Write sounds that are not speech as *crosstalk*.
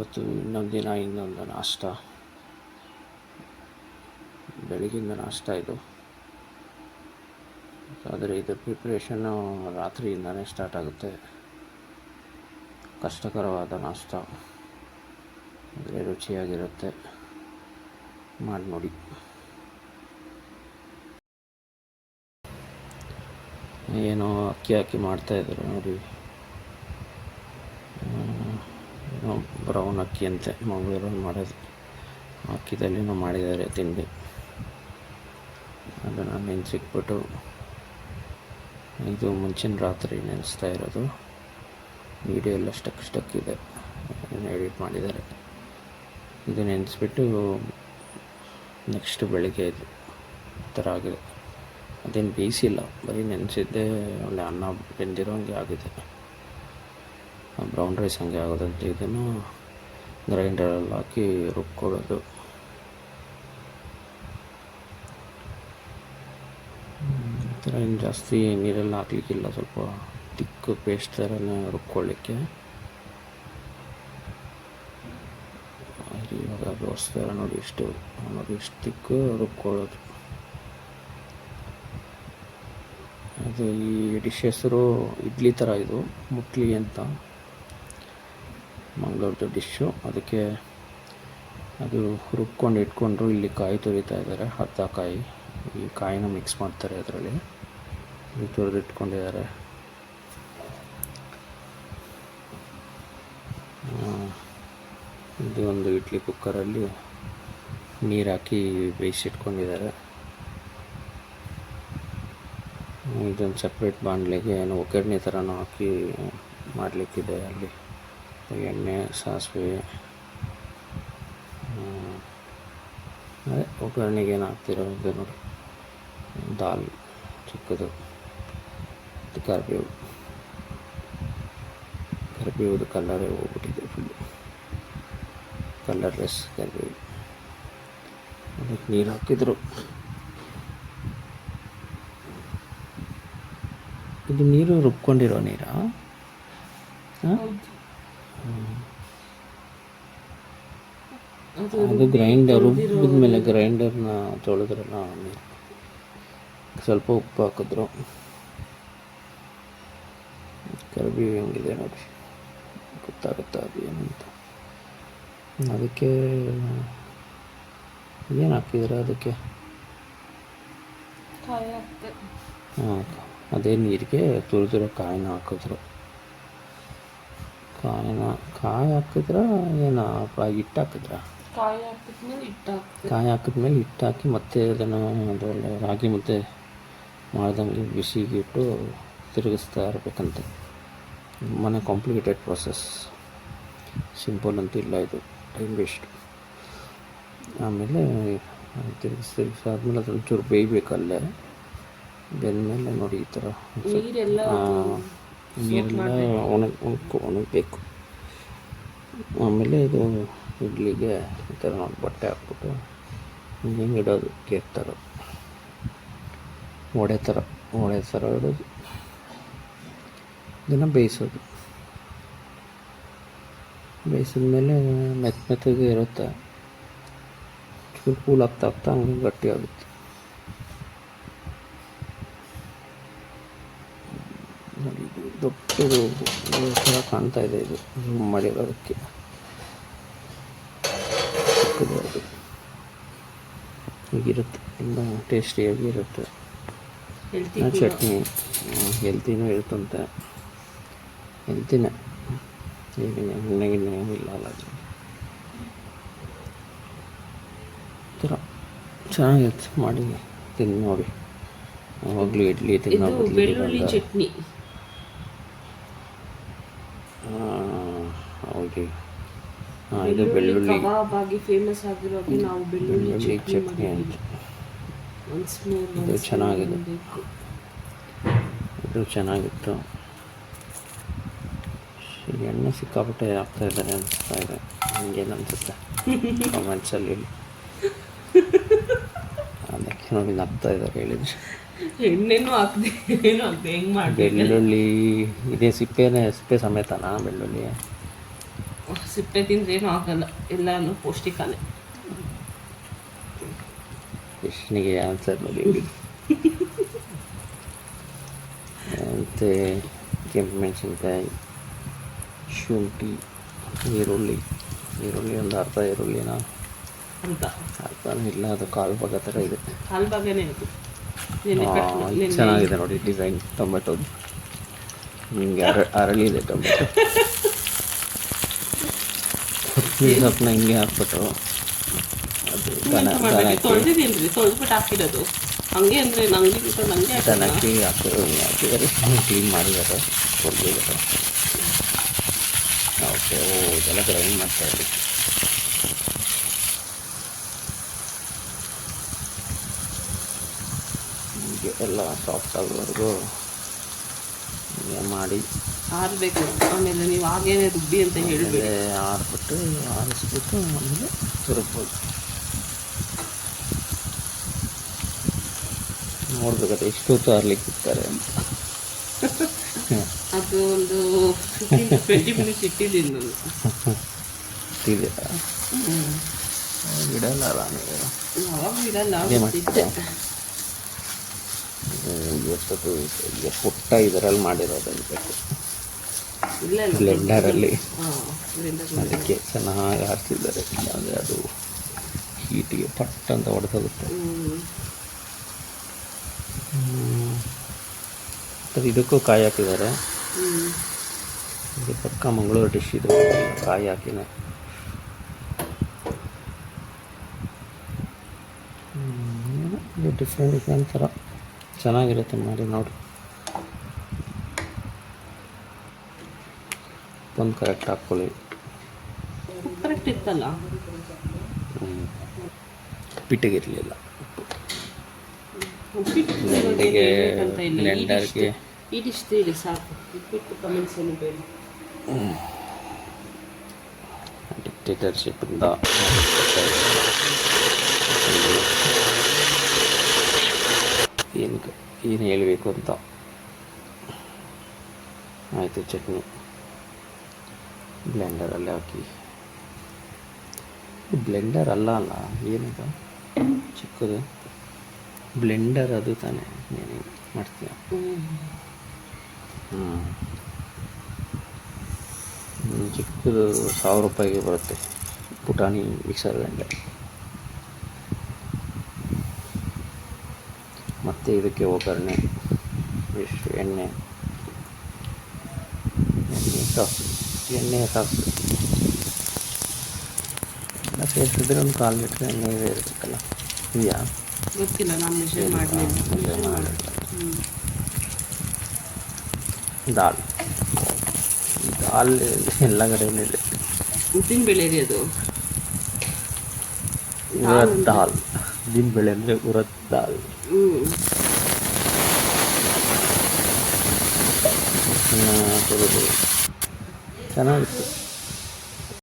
ಇವತ್ತು ಇನ್ನೊಂದು ದಿನ, ಇನ್ನೊಂದು ನಾಷ್ಟ. ಬೆಳಗಿಂದ ನಾಷ್ಟ ಇದು. ಆದರೆ ಇದು ಪ್ರಿಪ್ರೇಷನ್ನು ರಾತ್ರಿಯಿಂದನೇ ಸ್ಟಾರ್ಟ್ ಆಗುತ್ತೆ. ಕಷ್ಟಕರವಾದ ನಾಷ್ಟ. ಅಂದರೆ ರುಚಿಯಾಗಿರುತ್ತೆ. ಮಾಡಿ ನೋಡಿ. ಏನೋ ಅಕ್ಕಿ ಹಾಕಿ ಮಾಡ್ತಾಯಿದ್ರು ನೋಡಿ. ಬ್ರೌನ್ ಅಕ್ಕಿ ಅಂತೆ, ಮಂಗಳೂರಲ್ಲಿ ಮಾಡೋದು. ಅಕ್ಕಿದಲ್ಲಿನೂ ಮಾಡಿದ್ದಾರೆ ತಿಂಡಿ ಅದನ್ನು ನೆನೆಸಿಕ್ಬಿಟ್ಟು ಇದು ಮುಂಚಿನ ರಾತ್ರಿ ನೆನೆಸ್ತಾ ಇರೋದು. ವಿಡಿಯೋ ಎಲ್ಲ ಸ್ಟಕ್ ಸ್ಟಕ್ ಇದೆ. ಎಡಿಟ್ ಮಾಡಿದ್ದಾರೆ. ಇದು ನೆನೆಸ್ಬಿಟ್ಟು ನೆಕ್ಸ್ಟ್ ಬೆಳಿಗ್ಗೆ ಇದು ಥರ ಆಗಿದೆ. ಅದೇನು ಬೇಯಿಸಿಲ್ಲ, ಬರೀ ನೆನೆಸಿದ್ದೇ ಒಳ್ಳೆ ಅನ್ನ ಬೆಂದಿರೋ ಹಂಗೆ ಆಗಿದೆ. ಬ್ರೌನ್ ರೈಸ್ ಹಂಗೆ ಆಗೋದಂತ ಇದನ್ನು ಗ್ರೈಂಡರಲ್ಲಿ ಹಾಕಿ ರುಬ್ಕೊಳ್ಳೋದು. ಈ ಥರ ಏನು ಜಾಸ್ತಿ ನೀರೆಲ್ಲ ಹಾಕ್ಲಿಕ್ಕಿಲ್ಲ, ಸ್ವಲ್ಪ ತಿಕ್ಕು ಪೇಸ್ಟ್ ಥರನೇ ರುಬ್ಕೊಳ್ಳಿಕ್ಕೆ. ಇವಾಗ ದೋಸ್ತಾರ ನೋಡಿ ಇಷ್ಟು ನೋಡಿ ಇಷ್ಟು ತಿಕ್ಕು ರುಬ್ಕೊಳ್ಳೋದು. ಅದು ಈ ಡಿಶ್ ಹೆಸರು ಇಡ್ಲಿ ಥರ ಇದು, ಮುಟ್ಲಿ ಅಂತ. ಮಂಗಳೂರದ್ದು ಡಿಶ್ಶು. ಅದಕ್ಕೆ ಅದು ರುಬ್ಕೊಂಡು ಇಟ್ಕೊಂಡ್ರು ಇಲ್ಲಿ ಕಾಯಿ ತುರಿತಾ ಇದ್ದಾರೆ ಹತ್ತ ಕಾಯಿ. ಈ ಕಾಯಿನ ಮಿಕ್ಸ್ ಮಾಡ್ತಾರೆ ಅದರಲ್ಲಿ. ತುರಿದು ಇಟ್ಕೊಂಡಿದ್ದಾರೆ ಇದು ಒಂದು ಇಡ್ಲಿ ಕುಕ್ಕರಲ್ಲಿ ನೀರು ಹಾಕಿ ಬೇಯಿಸಿಟ್ಕೊಂಡಿದ್ದಾರೆ ಇದೊಂದು ಸಪ್ರೇಟ್ ಬಾಣಲೆಗೆ ಏನು ಒಗ್ಗರಣೆ ಥರನೂ ಹಾಕಿ ಮಾಡಲಿಕ್ಕಿದೆ ಅಲ್ಲಿ. ಎಣ್ಣೆ, ಸಾಸಿವೆ ಅದೇ ಒಗ್ಗರಣೆಗೆ ಏನು ಹಾಕ್ತಿರೋದು ನೋಡಿ. ದಾಲ್, ಚಿಕ್ಕದು ಕರಿಬೇವು. ಕರಿಬೇವುದು ಕಲ್ಲರೇ ಹೋಗ್ಬಿಟ್ಟಿದೆ ಫುಲ್ಲು ಕಲ್ಲರ್ಲೆಸ್ ಕರಿಬೇವು. ಅದಕ್ಕೆ ನೀರು ಹಾಕಿದ್ರು. ಇದು ನೀರು ರುಬ್ಕೊಂಡಿರೋ ನೀರಾ? ಅದು ಗ್ರೈಂಡರ್ ರುಬ್ಬಿದ ಮೇಲೆ ಗ್ರೈಂಡರ್ನ ತೊಳೆದ್ರಲ್ಲ ಸ್ವಲ್ಪ ಉಪ್ಪು ಹಾಕಿದ್ರು. ಕರಿಬೇವು ಹೆಂಗಿದೆ ನೋಡಿ. ಗೊತ್ತಾಗುತ್ತಾ ಅದು ಏನಂತ. ಅದಕ್ಕೆ ಏನು ಹಾಕಿದ್ರೆ ಅದಕ್ಕೆ? ಹಾಂ ಅದೇ ನೀರಿಗೆ ತುರಿದಿರೋ ಕಾಯಿನ ಹಾಕಿದ್ರು. ಕಾಯಿನ ಕಾಯಿ ಹಾಕಿದ್ರ ಏನು ಹಿಟ್ಟು ಹಾಕಿದ್ರ? ಕಾಯಿ ಹಾಕಿದ್ಮೇಲೆ ಹಿಟ್ಟು ಕಾಯಿ ಹಾಕಿದ್ಮೇಲೆ ಹಿಟ್ಟು ಹಾಕಿ ಮತ್ತೆ ಅದನ್ನು ಅದರಲ್ಲಿ ರಾಗಿ ಮುದ್ದೆ ಮಾಡ್ದಂಗೆ ಬಿಸಿಗೆ ಇಟ್ಟು ತಿರುಗಿಸ್ತಾ ಇರಬೇಕಂತೆ. ಮನೆ ಕಾಂಪ್ಲಿಕೇಟೆಡ್ ಪ್ರೊಸೆಸ್ ಸಿಂಪಲ್ ಅಂತ ಇಲ್ಲ ಇದು. ಟೈಮ್ ವೇಸ್ಟ್ ಆಮೇಲೆ ತಿರುಗಿಸಿ ತಿರುಗಿಸಿ ಆದಮೇಲೆ ಅದು ಒಂಚೂರು ಬೇಯಬೇಕಲ್ಲೇ. ಬೆಂದಮೇಲೆ ನೋಡಿ ಈ ಥರ. ನೀರೆಲ್ಲ ಒಣಗಿ, ಒಣಗ್ಕೊ, ಒಣಗಬೇಕು. ಆಮೇಲೆ ಇದು ಇಡ್ಲಿಗೆ ಈ ಥರ ಬಟ್ಟೆ ಹಾಕ್ಬಿಟ್ಟು ಹಿಂಗೆ ಇಡೋದು ಕೇಕ್ ಥರ. ವಡೆ ಥರ ವಡೆ ಥರ ಇಡೋದು. ಇದನ್ನು ಬೇಯಿಸೋದು. ಬೇಯಿಸಿದ್ಮೇಲೆ ಮೆತ್ತ ಮೆತ್ತಗೆ ಇರುತ್ತೆ. ಚೂರು ಕೂಲ್ ಆಗ್ತಾ ಆಗ್ತಾ ಗಟ್ಟಿ ಆಗುತ್ತೆ ನೋಡಿ ಇದು ದೊಡ್ಡದು ಥರ ಕಾಣ್ತಾ ಇದೆ ಇದು ಝೂಮ್ ಮಾಡಿರೋದಕ್ಕೆ ಚಿಕ್ಕದು ಹೀಗಿರುತ್ತೆ ತುಂಬ ಟೇಸ್ಟಿಯಾಗಿ ಇರುತ್ತೆ ಹೆಲ್ತಿ ಆ ಚಟ್ನಿ ಹೆಲ್ತಿನೂ ಇರುತ್ತಂತೆ ಹೆಲ್ತಿನೇ ಏನಿಲ್ಲ ಎಣ್ಣೆ ಗಿಣ್ಣೆ ಏನಿಲ್ಲ ಅಲ್ಲ ಅದು ಥರ ಚೆನ್ನಾಗಿರುತ್ತೆ ಮಾಡಿ ತಿಂದು ನೋಡಿ ಯಾವಾಗಲೂ ಇಡ್ಲಿ ತಿನ್ನೋ ಬೆಳ್ಳುಳ್ಳಿ ಚಟ್ನಿ ಹಾಂ ಇದು ಬೆಳ್ಳುಳ್ಳಿ ಕಬಾಬ್ ಆಗಿ ಫೇಮಸ್ ಆಗಿರೋದು ನಾವು ಬೆಳ್ಳುಳ್ಳಿ ಚಟ್ನಿ ಅಂತ. ಇದು ಚೆನ್ನಾಗಿದೆ. ಇದು ಚೆನ್ನಾಗಿತ್ತು. ಎಣ್ಣೆ ಸಿಕ್ಕಾಪಟ್ಟೆ ಆಗ್ತಾ ಇದ್ದಾರೆ ಅನಿಸ್ತಾ ಇದೆ. ಹಂಗೇನು ಅನಿಸುತ್ತೆ? ಕಮೆಂಟ್ಸಲ್ಲಿ ಅದಕ್ಕೆ ನೋಡಿ ನಗ್ತಾ ಇದ್ದಾರೆ ಹೇಳಿದ್ರೆ. ಎಣ್ಣೆನೂ ಹಾಕ್ದೆ ಏನು ಹಾಕ್ದೆ ಹೆಂಗೆ ಮಾಡಿ ಬೆಳ್ಳುಳ್ಳಿ ಇದೇ ಸಿಪ್ಪೆನೇ ಸಿಪ್ಪೆ ಸಮೇತನಾ ಬೆಳ್ಳುಳ್ಳಿ ಸಿಪ್ಪೆ ತಿಂದ್ರೆ ಏನೂ ಆಗಲ್ಲ. ಎಲ್ಲಾನು ಪೌಷ್ಟಿಕಾನೆ ಪ್ರಶ್ನೆಗೆ ಆನ್ಸರ್ ಮಾಡಿ ಮತ್ತು ಕೆಂಪು ಮೆಣಸಿನ್ಕಾಯಿ ಶುಂಠಿ ಈರುಳ್ಳಿ. ಈರುಳ್ಳಿ ಒಂದು ಅರ್ಧ ಈರುಳ್ಳಿನ? ಅಂತ ಅರ್ಧನೂ ಇಲ್ಲ ಅದು ಕಾಲು ಭಾಗ ಥರ ಇದೆ. ಕಾಲು ಭಾಗನೇ ನೆನ್ನೆ- ಚೆನ್ನಾಗಿದೆ ನೋಡಿ ಡಿಸೈನ್. ಟೊಮೆಟೊ ನಿಮಗೆ ಅರ ಅರಳಿದೆ ಟೊಮೆಟೊ. *laughs* ಕೊತ್ತಂಬರಿ ಸೊಪ್ಪನ್ನ ಹಿಂಗೆ ಹಾಕ್ಬಿಟ್ಟು ಅದು ದನ ಎಂತ ಮಾಡ್ಬೇಕು? ದನಕ್ಕೆ ತೊಳ್ದಿದ್ದೀನ್ರಿ ತೊಳ್ದ್ಬಿಟ್ಟು ಹಾಕಿರೋದು ಹಂಗೆ ಅಂದ್ರೆ ನಂಗೆ ನನಗೆ. ದನಕ್ಕೆ ಹಾಕಿ ಹಾಕಿದ್ದಾರೆ ಕ್ಲೀನ್ ಮಾಡಿದ್ದಾರೆ ತೊಳೆದಿದ್ದಾರೆ ಓಕೆ ಓ ಇದೆಲ್ಲ ಗ್ರೈಂಡ್ ಮಾಡ್ತಾ ಇದ್ದೀವಿ ಹೀಗೆ ಎಲ್ಲ ಸಾಫ್ಟ್ ಆಗೋವರೆಗೂ ಹೀಗೆ ಮಾಡಿ ಆರ್ಬೇಕು ಆಮೇಲೆ ನೀವು ಆಗೇನೆ ರುಬ್ಬಿ ಅಂತ ಹೇಳಿದ್ರೆ ಆರ್ಬಿಟ್ಟು ಆರಿಸ್ಬಿಟ್ಟು ಆಮೇಲೆ ರುಬ್ಬೋದು ನೋಡ್ಬೇಕಾದ್ರೆ ಎಷ್ಟು ಹೊತ್ತು ಆರ್ಲಿಕ್ಕೆ ಇರ್ತಾರೆ ಅಂತ. *laughs* ಅದು ಒಂದು ಟ್ವೆಂಟಿ ಮಿನಿಟ್ಸ್ ಇಟ್ಟಿದ್ದೀನಿ ನಾನು. ಇಟ್ಟಿದ್ದೀರಾ? ಬಿಡಲ್ಲ ಆರಾಮಿದೆ ಯಾವಾಗ ಬಿಡಲ್ಲ ಗೊತ್ತಿದ್ದೆ. ಈಗ ಪುಟ್ಟ ಇದರಲ್ಲಿ ಮಾಡಿರೋದು ಅನ್ಬೇಕು ಬ್ಲೆಂಡರಲ್ಲಿ. ಅದಕ್ಕೆ ಚೆನ್ನಾಗಿ ಹಾಕ್ತಿದ್ದಾರೆ ಅಂದ್ರೆ ಅದು ಹೀಟಿಗೆ ಪಟ್ ಅಂತ ಹೊಡೆದೋಗುತ್ತೆ ಇದಕ್ಕೂ ಕಾಯಿ ಹಾಕಿದ್ದಾರೆ. ಇದು ಪಕ್ಕ ಮಂಗಳೂರು ಡಿಶ್ ಇದು. ಕಾಯಿ ಹಾಕಿನ ಡಿಫ್ರೆಂಟ್ ಡಿಫ್ರೆಂಟ್ ಥರ ಚೆನ್ನಾಗಿರುತ್ತೆ ಮಾಡಿ ನೋಡಿ. ಒಂದು ಕರೆಕ್ಟ್ ಹಾಕ್ಕೊಳ್ಳಿ. ಕರೆಕ್ಟ್ ಇತ್ತಲ್ಲ? ಪಿಟ್ಟಿಗಿರಲಿಲ್ಲ ಇರಲಿಲ್ಲ ಇಲ್ಲ. ಈ ಬ್ಲೆಂಡರ್ಗೆ dish- ಈ ಸಾಕು. ಉಪ್ಪಿಟ್ಟು ಕಮೆಂಟ್ಸ್ ಏನು ಬೇಡ. ಡಿಕ್ಟೇಟರ್ಶಿಪ್ಪಿಂದ ಏನು ಏನು ಹೇಳಬೇಕು ಅಂತ. ಆಯಿತು ಚಟ್ನಿ. ಬ್ಲೆಂಡರಲ್ಲಿ ಹಾಕಿ. ಬ್ಲೆಂಡರ್ ಅಲ್ಲ ಅಲ್ಲ, ಏನಿದೆ? ಚಿಕ್ಕದು. ಬ್ಲೆಂಡರ್ ಅದು ತಾನೇ ನೀನು ಮಾಡ್ತೀಯ? ಹ್ಞೂ ಚಿಕ್ಕದು ಸಾವಿರ ರೂಪಾಯಿಗೆ ಬರುತ್ತೆ. ಪುಟಾಣಿ ಮಿಕ್ಸರ್ ಗ್ರೈಂಡರ್ ಮತ್ತು ಇದಕ್ಕೆ ಒಗ್ಗರಣೆ ಎಷ್ಟು ಎಣ್ಣೆ ಎಣ್ಣೆ ಸಾಸು ಎಣ್ಣೆ ಹಾಕಬೇಕು ಎಲ್ಲ ಸೇರಿಸಿದ್ರೆ ಒಂದು ಕಾಲು ಲೀಟ್ರ್ ಎಣ್ಣೆ ಇರಬೇಕಲ್ಲ ಇದೆಯಾ ಗೊತ್ತಿಲ್ಲ ನಾನು ಮೆಷರ್ ಮಾಡಲಿಲ್ಲ ದಾಲ್ ದಾಲ್ ಎಲ್ಲ ಕಡೆಯೂ ಇದೆ ಉದ್ದಿನ ಬೆಳೆ ರೀ ಅದು ಉರದ್ ದಾಲ್ ಉದ್ದಿನ ಬೆಳೆ ಅಂದರೆ ಉರದ್ ದಾಲ್ ಹ್ಞೂ ಚೆನ್ನಾಗಿ ಹುರಿದು ಚೆನ್ನಾಗಿತ್ತು